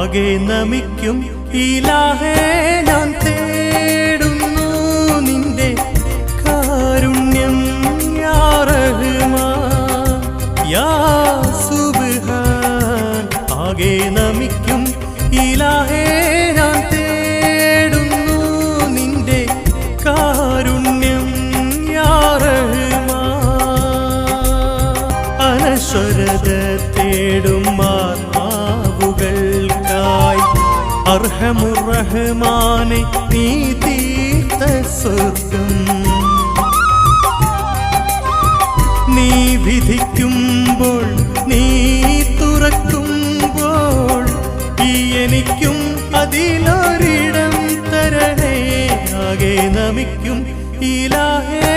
ആകെ നമിക്കും. ഇലാഹേ ഞാൻ തേടുന്നു നിന്റെ കാരുണ്യം ആകെ നമിക്കും. ഇലാഹേ ഞാൻ തേടുന്നു നിന്റെ കാരുണ്യം യാ റഹ്മാൻ. അനശ്വരത തേടും അർഹമുറഹ്മാനെ നീ തീർത്ത സ്വർഗം. നീ വിധിക്കുമ്പോൾ നീ തുറക്കുമ്പോൾ ഈ എനിക്കും അതിലൊരിടം തരണേ. ആകെ നമിക്കും ഇലാഹേ